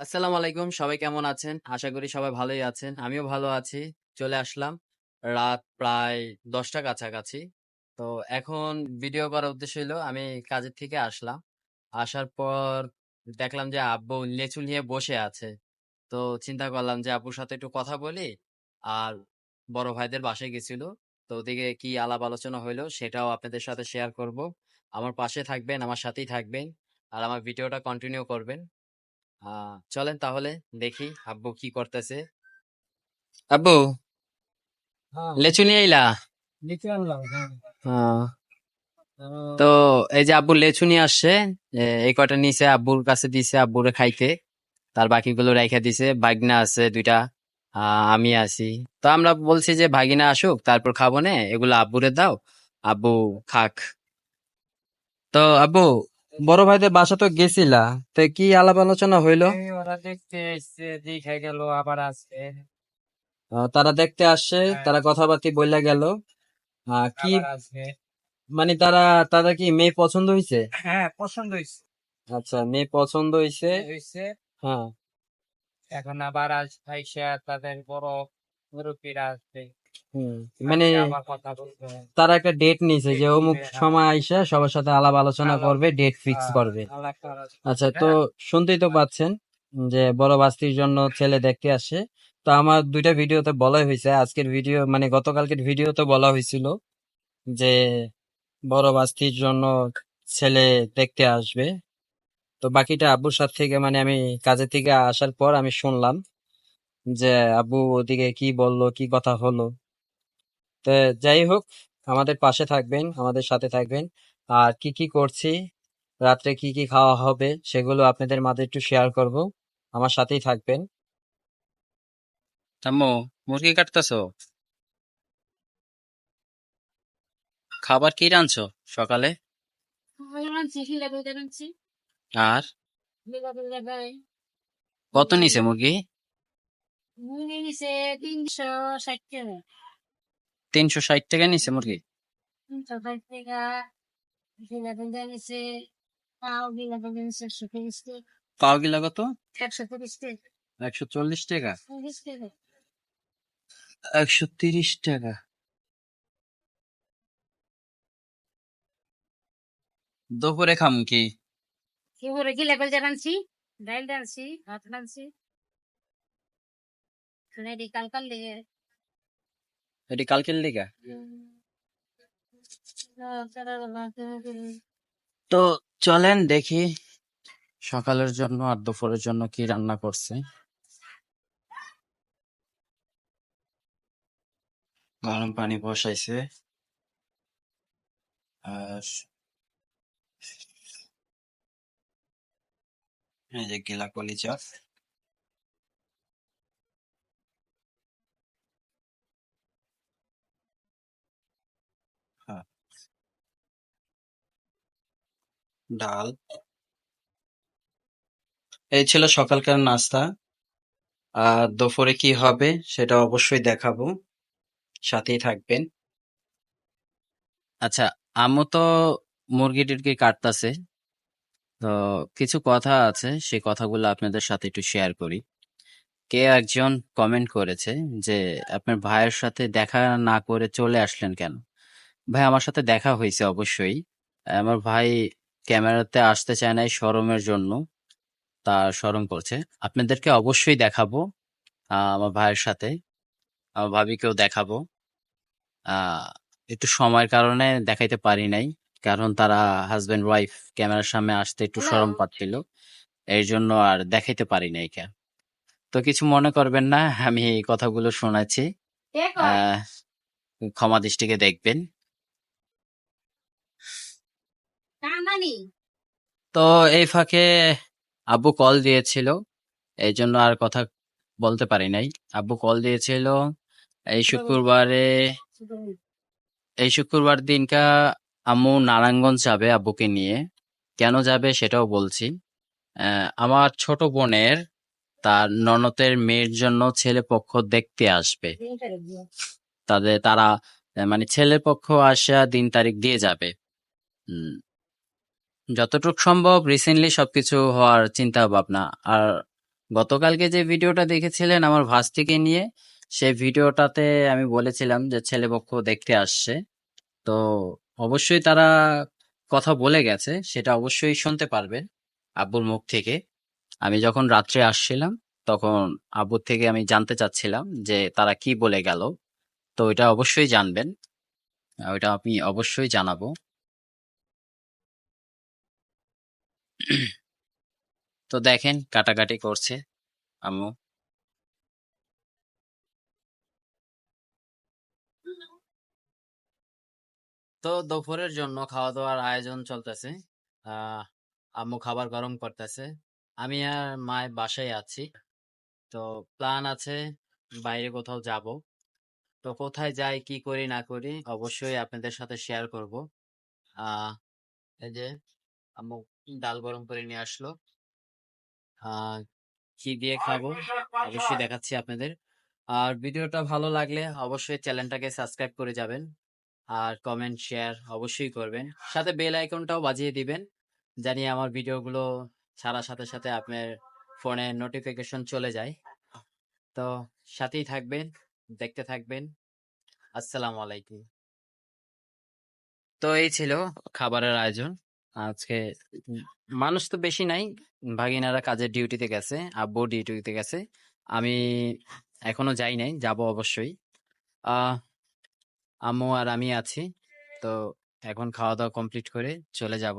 আসসালামু আলাইকুম। সবাই কেমন আছেন? আশা করি সবাই ভালোই আছেন। আমিও ভালো আছি। চলে আসলাম রাত প্রায় দশটা কাছাকাছি। তো এখন ভিডিও করার উদ্দেশ্য হলো আমি কাজের থেকে আসলাম। আসার পর দেখলাম যে আব্বু লেচু নিয়ে বসে আছে। তো চিন্তা করলাম যে আব্বুর সাথে একটু কথা বলি। আর বড় ভাইদের বাসায় গেছিল। তো ওদিকে কি আলাপ আলোচনা হইল সেটাও আপনাদের সাথে শেয়ার করব। আমার পাশে থাকবেন, আমার সাথেই থাকবেন। আর আমার ভিডিওটা কন্টিনিউ করবেন। চলেন তাহলে দেখি আব্বু কি করতেছে। আব্বু হ্যাঁ, লেচু নিয়ে আইলা? হ্যাঁ। হ্যাঁ, তো এই যে আব্বু লেচু নিয়ে আসছে এই কটা নিচে আব্বুর কাছে দিছে আব্বুরে খাইতে। তার বাকিগুলো রেখে দিছে ভাগনা আছে দুইটা আহ, আমি আছি। তো আমরা বলছি যে ভাগিনা আসুক তারপর খাব নে এগুলো আব্বুরে দাও আব্বু খাক। তো আব্বু বড় ভাইদের বাসা তো গেছিলা তো কি আলাপ আলোচনা হইল? ওরা দেখতে এসছে দেখে গেল আবার আসবে আহ, তারা দেখতে আসছে হ্যাঁ। তারা কথাবার্তি বললা গেল। আহ, কি আবার আসবে। মানে তারা তারা কি মেয়ে পছন্দ হয়েছে হ্যাঁ পছন্দ হয়েছে আচ্ছা মেয়ে পছন্দ হয়েছে হয়েছে হ্যাঁ। এখন আবার আস আইসা তাদের বড় মুরব্বীরা আসবে। মানে তারা একটা ডেট নিয়েছে যে অমুক হ্যাঁ। সময় আইসা সবার সাথে আলাপ আলোচনা করবে ডেট ফিক্স হ্যাঁ, করবে। আচ্ছা তো শুনতেই তো পাচ্ছেন যে বড় বাস্তির জন্য ছেলে দেখতে আসে। তো আমার দুইটা ভিডিওতে বলা হয়েছে আজকের ভিডিও মানে গতকালকের ভিডিওতে বলা হয়েছিল যে বড় বাস্তির জন্য ছেলে দেখতে আসবে। তো বাকিটা আব্বুর সাথে থেকে মানে আমি কাজের থেকে আসার পর আমি শুনলাম যে আব্বু ওদিকে কি বলল কি কথা হলো। তো যাই হোক আমাদের পাশে থাকবেন আমাদের সাথে থাকবেন। আর কি কি করছি রাত্রে কি কি খাওয়া হবে সেগুলো আপনাদের মাঝে একটু শেয়ার করব। আমার সাথেই থাকবেন। আম্মু মুরগি কাটতেছো? খাবার কি রাঁধছো সকালে? আর? কত নিছে মুরগি? মুরগি তিনশো ষাট টাকা তিনশো ষাট টাকা নিছে মুরগি। পাও গিলা কত? একশো চল্লিশ টাকা। একশো তিরিশ টাকা। দুপুরে খাম কি? করে কি লেবেল জানাচ্ছি ডাইল জানছি ভাত রাঁধছি রেডি কাল কাল লেগে এটি কালকের লিগা তো চলেন দেখি সকালের জন্য আর দুপুরের জন্য কি রান্না করছে। গরম পানি বসাইছে। আর এই যে গিলা কলিচা ডাল। এই ছিল সকালকার নাস্তা। আর দুপুরে কি হবে সেটা অবশ্যই দেখাবো। সাথেই থাকবেন। আচ্ছা আম্মু তো মুরগি টুরগি কাটতাছে। তো কিছু কথা আছে সেই কথাগুলো আপনাদের সাথে একটু শেয়ার করি। কে একজন কমেন্ট করেছে যে, আপনার ভাইয়ের সাথে দেখা না করে চলে আসলেন কেন? ভাই, আমার সাথে দেখা হয়েছে অবশ্যই। আমার ভাই ক্যামেরাতে আসতে চায় নাই শরমের জন্য। তার শরম করছে। আপনাদেরকে অবশ্যই দেখাবো আহ, আমার ভাইয়ের সাথে। আমার ভাবিকেও দেখাবো। আহ একটু সময়ের কারণে দেখাইতে পারি নাই কারণ তারা হাজবেন্ড ওয়াইফ ক্যামেরার সামনে আসতে একটু শরম পাচ্ছিল। এই জন্য আর দেখাইতে পারি নাই কে। তো কিছু মনে করবেন না আমি এই কথাগুলো শোনাচ্ছি। আহ ক্ষমা দৃষ্টিকে দেখবেন কামানি তো এই ফাঁকে আব্বু কল দিয়েছিল এই জন্য আর কথা বলতে পারি নাই। আব্বু কল দিয়েছিল এই শুক্রবারে এই শুক্রবার দিনকা আম্মু নারায়ণগঞ্জ যাবে আব্বুকে নিয়ে। কেন যাবে সেটাও বলছি। আহ, আমার ছোট বোনের তার ননদের মেয়ের জন্য ছেলে পক্ষ দেখতে আসবে। তাদের তারা মানে ছেলে পক্ষ আসা দিন তারিখ দিয়ে যাবে। যতটুকু সম্ভব রিসেন্টলি সবকিছু হওয়ার চিন্তা ভাবনা আর গতকালকে যে ভিডিওটা দেখেছিলেন আমার ভাস্তিকে নিয়ে সেই ভিডিওটাতে আমি বলেছিলাম যে ছেলেপক্ষ দেখতে আসছে। তো অবশ্যই তারা কথা বলে গেছে, সেটা অবশ্যই শুনতে পারবেন আব্বুর মুখ থেকে। আমি যখন রাত্রে আসছিলাম, তখন আব্বুর থেকে আমি জানতে চাচ্ছিলাম যে তারা কি বলে গেল। তো এটা অবশ্যই জানবেন। ওইটা আমি অবশ্যই জানাব। তো দেখেন কাটাকাটি করছে আম্মু। তো দুপুরের জন্য খাওয়া দাওয়ার আয়োজন চলতেছে। আম্মু খাবার গরম করতেছে। আমি আর মায়ের বাসায় আছি। তো প্ল্যান আছে বাইরে কোথাও যাব। তো কোথায় যাই, কি করি, না করি অবশ্যই আপনাদের সাথে শেয়ার করব। আহ এই যে আম্মু ডাল গরম করে নিয়ে আসলো। কি দিয়ে খাব? অবশ্যই দেখাচ্ছি আপনাদের। আর ভিডিওটা ভালো লাগলে অবশ্যই চ্যানেলটাকে সাবস্ক্রাইব করে যাবেন। আর কমেন্ট শেয়ার অবশ্যই করবেন। সাথে বেল আইকনটাও বাজিয়ে দিবেন। জানি আমার ভিডিওগুলো ছাড়ার সাথে সাথে আপনার ফোনে নোটিফিকেশন চলে যায়। তো সাথেই থাকবেন দেখতে থাকবেন। আসসালামু আলাইকুম। তো এই ছিল খাবারের আয়োজন। আজকে মানুষ তো বেশি নাই, ভাগিনারা কাজের ডিউটিতে গেছে আব্বু ডিউটিতে গেছে। আমি এখনও যাই নাই, যাব অবশ্যই। আহ আম্মু আর আমি আছি, তো এখন খাওয়া দাওয়া কমপ্লিট করে চলে যাব।